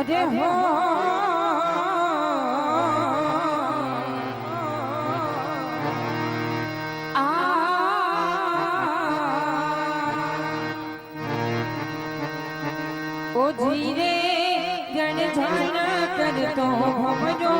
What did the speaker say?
અરે હો. ઓ જીરે જણ જણ કરતો ભમજો.